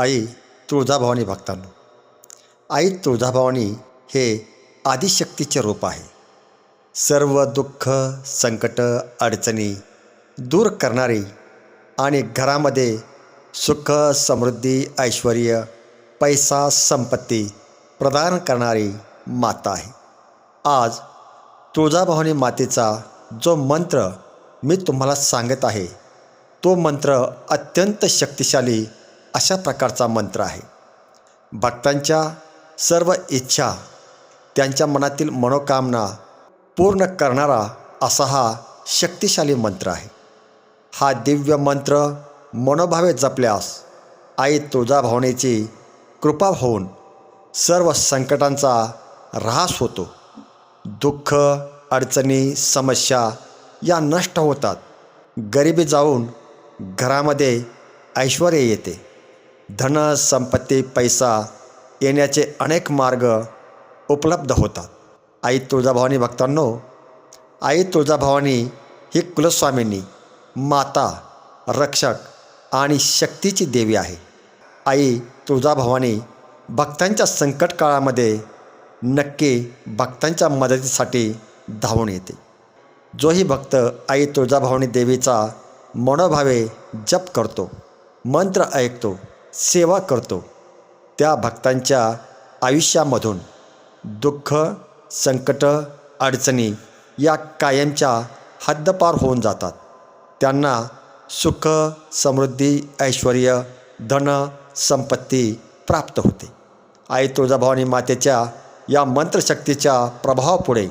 आई तुळजाभवानी भक्तांनो आई तुळजाभवानी हे आदिशक्तीचे रूप आहे. सर्व दुःख संकट अडचणी दूर करणारी आणि घरामध्ये सुख समृद्धी ऐश्वर पैसा संपत्ती प्रदान करणारी माता आहे. आज तुळजाभवानी मातेचा जो मंत्र मी तुम्हाला सांगत आहे तो मंत्र अत्यंत शक्तिशाली अशा प्रकारचा मंत्र आहे. भक्तांच्या सर्व इच्छा त्यांच्या मनातील मनोकामना पूर्ण करणारा असा हा शक्तिशाली मंत्र आहे. हा दिव्य मंत्र मनोभावे जपल्यास आई तुळजाभवानीची कृपा होऊन सर्व संकटांचा ऱ्हास होतो. दुःख अडचणी समस्या या नष्ट होतात. गरिबी जाऊन घरामध्ये ऐश्वर येते. धन संपत्ती पैसा येण्याचे अनेक मार्ग उपलब्ध होतात. आई तुळजाभवानी भक्तांनो आई तुळजाभवानी ही कुलस्वामिनी माता रक्षक आणि शक्तीची देवी आहे. आई तुळजाभवानी भक्तांच्या संकट काळामध्ये नक्की भक्तांच्या मदतीसाठी धावून येते. जोही भक्त आई तुळजाभवानी देवीचा मनोभावे जप करतो मंत्र ऐकतो सेवा करतो त्या भक्तांच्या आयुष्यामधून दुःख संकट अडचणी या कायमच्या हद्दपार होऊन जातात. त्यांना सुख समृद्धी ऐश्वर धन संपत्ती प्राप्त होते. आई तुळजाभवानी मातेच्या या मंत्रशक्तीच्या प्रभावापुढे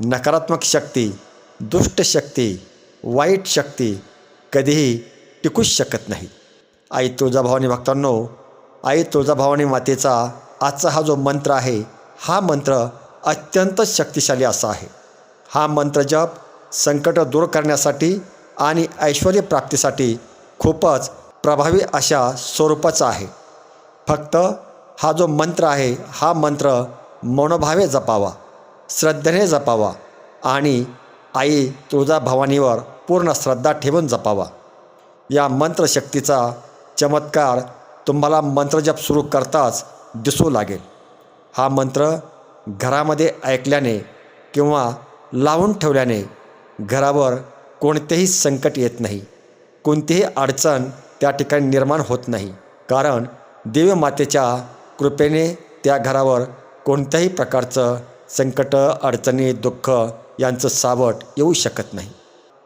नकारात्मक शक्ती दुष्ट शक्ती वाईट शक्ती कधीही टिकूच शकत नाही. आई तुळजाभवानी भक्तांनो आई तुळजाभवानी मातेचा आजचा हा जो मंत्र आहे हा मंत्र अत्यंत शक्तिशाली असा आहे. हा मंत्र जप संकट दूर करण्यासाठी आणि ऐश्वर प्राप्तीसाठी खूपच प्रभावी अशा स्वरूपाचा आहे. फक्त हा जो मंत्र आहे हा मंत्र मनोभावे जपावा श्रद्धेने जपावा आणि आई तुळजाभवानीवर पूर्ण श्रद्धा ठेवून जपावा. या मंत्रशक्तीचा चमत्कार तुम्हाला मंत्रजप सुरू करताच दिसू लागेल. हा मंत्र घरामध्ये ऐकल्याने किंवा लावून ठेवल्याने घरावर कोणतेही संकट येत नाही. कोणतीही अडचण त्या ठिकाणी निर्माण होत नाही. कारण देवमातेच्या कृपेने त्या घरावर कोणत्याही प्रकारचं संकट अडचणी दुःख यांचं सावट येऊ शकत नाही.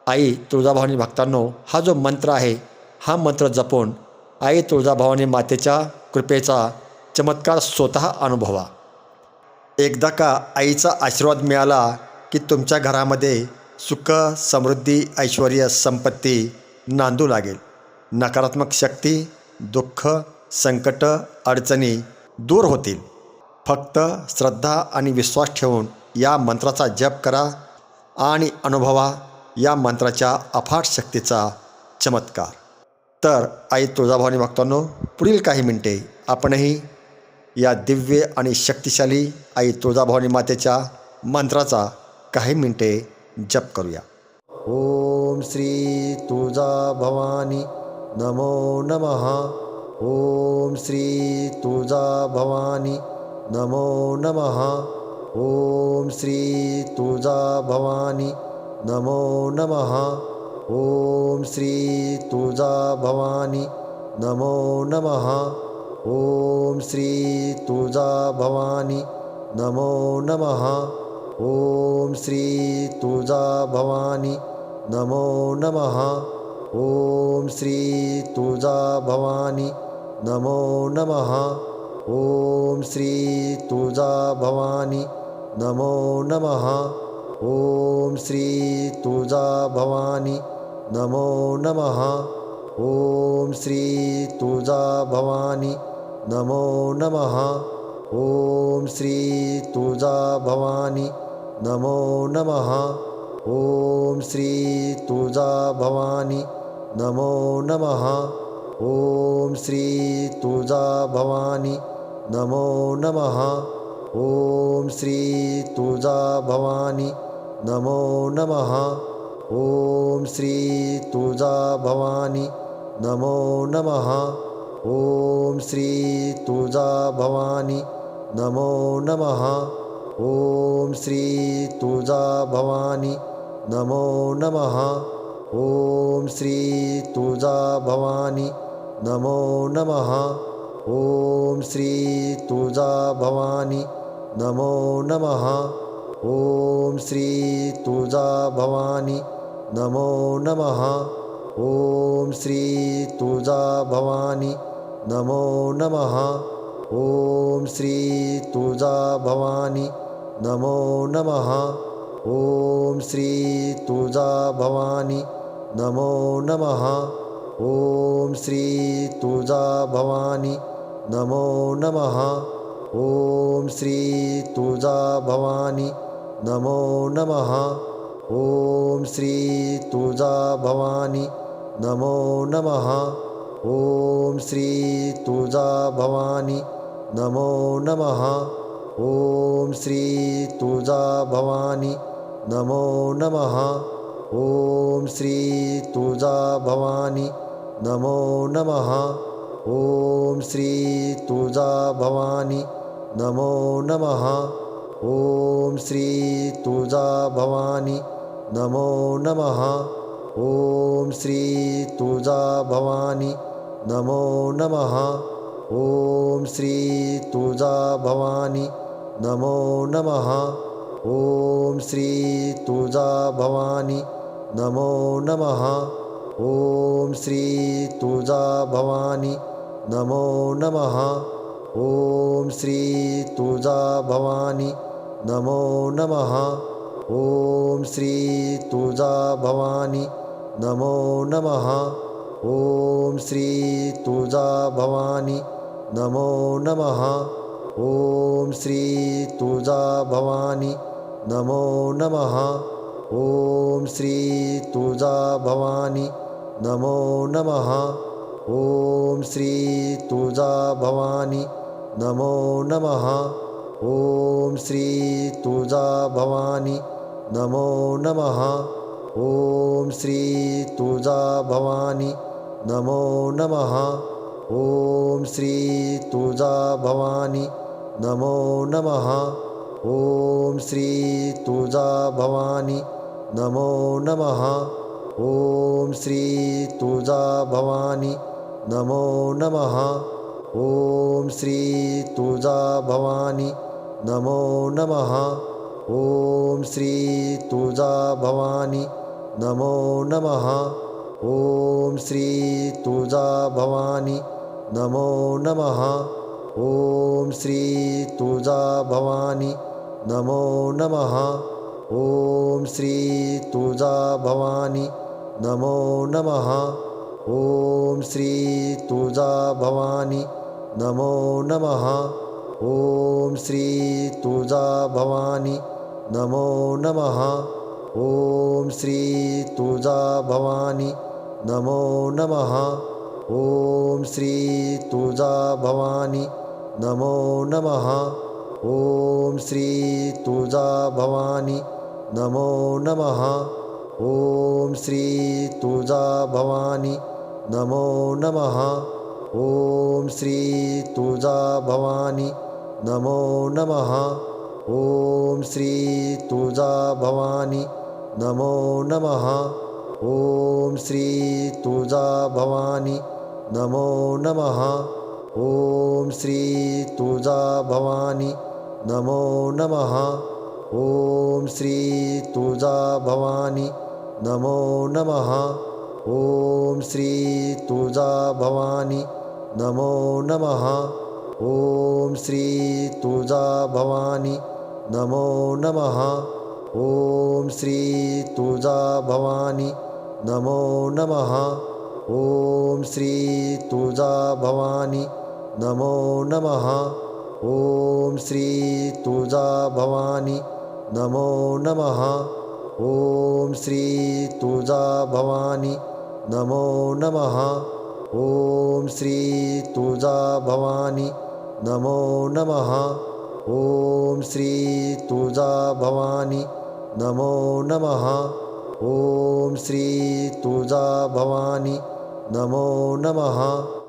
आई तुळजाभवानी भक्तांनो हा जो मंत्र आहे हा मंत्र जपून आई तुळजाभावाने मातेच्या कृपेचा चमत्कार स्वतः अनुभवा. एकदा का आईचा आशीर्वाद मिळाला की तुमच्या घरामध्ये सुख समृद्धी ऐश्वर संपत्ती नांदू लागेल. नकारात्मक शक्ती दुःख संकट अडचणी दूर होतील. फक्त श्रद्धा आणि विश्वास ठेवून या मंत्राचा जप करा आणि अनुभवा या मंत्राच्या अफाट शक्तीचा चमत्कार. तर आई तुळजाभवानी भक्तांनो पुढील काही मिनटे आपणही या दिव्य आणि शक्तिशाली आई तुळजाभवानी मातेच्या मंत्राचा काही मिनटे जप करूया. ओम श्री तुळजाभवानी नमो नम. ओम श्री तुळजाभवानी नमो नम. ओम श्री तुळजाभवानी नमो नमः. ओम श्री तुळजाभवानी नमो नमः। ओम श्री तुळजाभवानी नमो नमः। ओम श्री तुळजाभवानी नमो नमः। ओम श्री तुळजाभवानी नमो नमः। ओम श्री तुळजाभवानी नमो नमः। ओम श्री तुळजाभवानी नमो नमः। ॐ श्री तुळजा भवानी। नमो नमः। ॐ श्री तुळजा भवानी। नमो नमः। ॐ श्री तुळजा भवानी। नमो नमः। ॐ श्री तुळजा भवानी। नमो नमः। ॐ श्री तुळजा भवानी। नमो नमः। ओम श्री तुळजाभवानी नमो नमः। ॐ श्री तुळजा भवानी नमो नमः। ॐ श्री तुळजा भवानी नमो नमः। ॐ श्री तुळजा भवानी नमो नमः। ॐ श्री तुळजा भवानी नमो नमः। ॐ श्री तुळजा भवानी नमो नमः। ॐ श्री तुळजा भवानी। नमो नमः। ॐ श्री तुळजा भवानी। नमो नमः। ॐ श्री तुळजा भवानी। नमो नमः। ॐ श्री तुळजा भवानी। नमो नमः। ॐ श्री तुळजा भवानी। नमो नमः। ॐ श्री तुळजा भवानी नमो नमः। ॐ श्री तुळजा भवानी नमो नमः। ॐ श्री तुळजा भवानी नमो नमः। ॐ श्री तुळजा भवानी नमो नमः। ॐ श्री तुळजा भवानी नमो नमः। ॐ श्री तुळजा भवानी नमो नमः। ॐ श्री तुळजा भवानी। नमो नमः। ॐ श्री तुळजा भवानी। नमो नमः। ॐ श्री तुळजा भवानी। नमो नमः। ॐ श्री तुळजा भवानी। नमो नमः। ॐ श्री तुळजा भवानी। नमो नमः। ॐ श्री तुळजा भवानी नमो नमः। ॐ श्री तुळजा भवानी नमो नमः। ॐ श्री तुळजा भवानी नमो नमः। ॐ श्री तुळजा भवानी नमो नमः। ॐ श्री तुळजा भवानी नमो नमः। ॐ श्री तुळजा भवानी नमो नमः। ॐ श्री तुळजा भवानी। नमो नमः। ॐ श्री तुळजा भवानी। नमो नमः। ॐ श्री तुळजा भवानी। नमो नमः। ॐ श्री तुळजा भवानी। नमो नमः। ॐ श्री तुळजा भवानी। नमो नमः। ॐ श्री तुळजा भवानी नमो नमः। ॐ श्री तुळजा भवानी नमो नमः। ॐ श्री तुळजा भवानी नमो नमः। ॐ श्री तुळजा भवानी नमो नमः। ॐ श्री तुळजा भवानी नमो नमः। ॐ श्री तुळजा भवानी नमो नमः। ॐ श्री तुळजा भवानी। नमो नमः। ॐ श्री तुळजा भवानी। नमो नमः। ॐ श्री तुळजा भवानी। नमो नमः। ॐ श्री तुळजा भवानी। नमो नमः। ॐ श्री तुळजा भवानी। नमो नमः। ॐ श्री तुळजा भवानी नमो नमः। ॐ श्री तुळजा भवानी नमो नमः। ॐ श्री तुळजा भवानी नमो नमः। ॐ श्री तुळजा भवानी नमो नमः। ॐ श्री तुळजा भवानी नमो नमः। ॐ श्री तुळजा भवानी नमो नमः। ॐ श्री तुळजा भवानी नमो नमः। ॐ श्री तुळजा भवानी नमो नमः। ॐ श्री तुळजा भवानी नमो नमः। ॐ श्री तुळजा भवानी नमो नमः। ॐ श्री तुळजा भवानी नमो नमः। ॐ श्री तुळजा भवानी नमो नमः। ॐ श्री तुळजा भवानी नमो नमः।